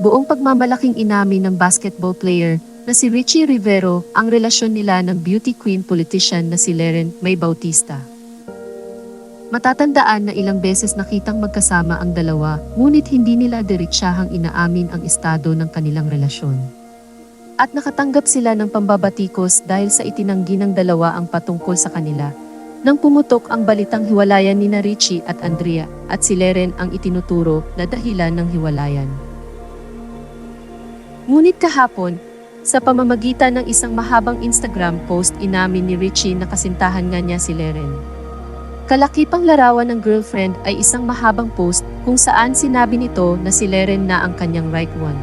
Buong pagmamalaking inamin ng basketball player na si Richie Rivero ang relasyon nila ng beauty queen politician na si Leren May Bautista. Matatandaan na ilang beses nakitang magkasama ang dalawa, ngunit hindi nila diretsahang inaamin ang estado ng kanilang relasyon. At nakatanggap sila ng pambabatikos dahil sa itinanggi ng dalawa ang patungkol sa kanila. Nang pumutok ang balitang hiwalayan ni na Richie at Andrea at si Leren ang itinuturo na dahilan ng hiwalayan. Ngunit kahapon, sa pamamagitan ng isang mahabang Instagram post inamin ni Richie na kasintahan nga niya si Leren. Kalakipang larawan ng girlfriend ay isang mahabang post kung saan sinabi nito na si Leren na ang kanyang right one.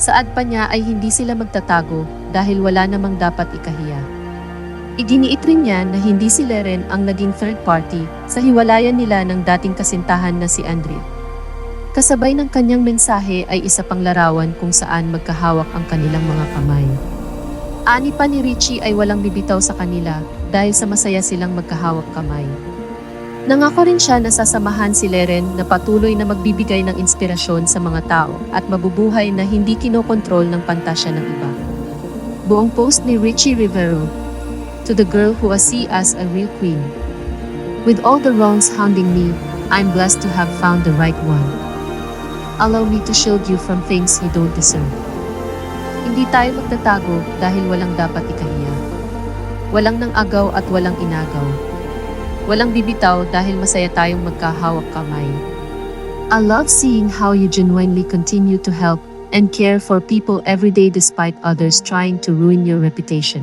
Saad pa niya ay hindi sila magtatago dahil wala namang dapat ikahiya. Iginiit rin niya na hindi si Leren ang naging third party sa hiwalayan nila ng dating kasintahan na si Andrea. Kasabay ng kanyang mensahe ay isa pang larawan kung saan magkahawak ang kanilang mga kamay. Ani pa ni Richie ay walang bibitaw sa kanila dahil sa masaya silang magkahawak kamay. Nangako rin siya na sasamahan si Leren na patuloy na magbibigay ng inspirasyon sa mga tao at mabubuhay na hindi kinokontrol ng pantasya ng iba. Buong post ni Richie Rivero, To the girl who I see as a real queen. With all the wrongs hounding me, I'm blessed to have found the right one. Allow me to shield you from things you don't deserve. Hindi tayo magtatago dahil walang dapat ikahiya. Walang nang agaw at walang inagaw. Walang bibitaw dahil masaya tayong magkahawak kamay. I love seeing how you genuinely continue to help and care for people every day despite others trying to ruin your reputation.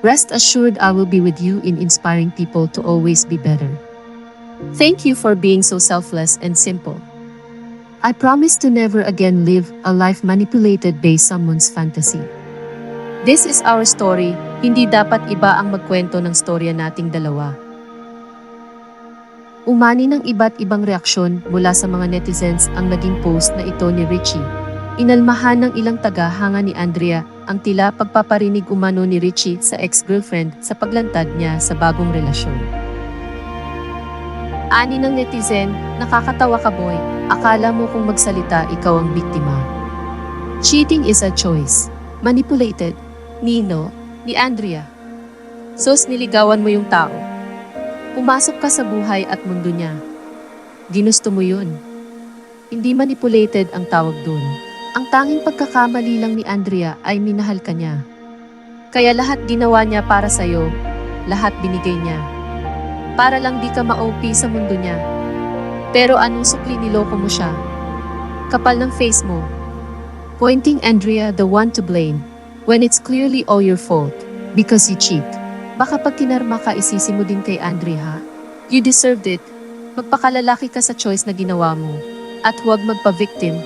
Rest assured I will be with you in inspiring people to always be better. Thank you for being so selfless and simple. I promise to never again live a life manipulated by someone's fantasy. This is our story, hindi dapat iba ang magkwento ng storya nating dalawa. Umani ng iba't ibang reaksyon mula sa mga netizens ang naging post na ito ni Richie. Inalmahan ng ilang taga-hanga ni Andrea ang tila pagpaparinig umano ni Richie sa ex-girlfriend sa paglantad niya sa bagong relasyon. Ani ng netizen, nakakatawa ka boy, akala mo kung magsalita ikaw ang biktima. Cheating is a choice. Manipulated. Nino, ni Andrea. Sos niligawan mo yung tao. Pumasok ka sa buhay at mundo niya. Ginusto mo yun. Hindi manipulated ang tawag dun. Ang tanging pagkakamali lang ni Andrea ay minahal ka niya. Kaya lahat ginawa niya para sa'yo, lahat binigay niya. Para lang di ka ma-OP sa mundo niya. Pero anong sukli niloko mo siya? Kapal ng face mo. Pointing Andrea the one to blame, when it's clearly all your fault, because you cheat. Baka pag kinarma ka isisi mo din kay Andrea? You deserved it. Magpakalalaki ka sa choice na ginawa mo. At huwag magpa-victim.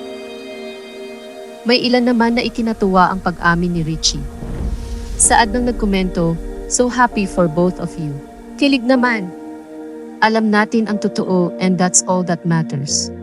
May ilan naman na ikinatuwa ang pag-amin ni Richie. Saad nang nagkomento, so happy for both of you. Kilig naman. Alam natin ang totoo and that's all that matters.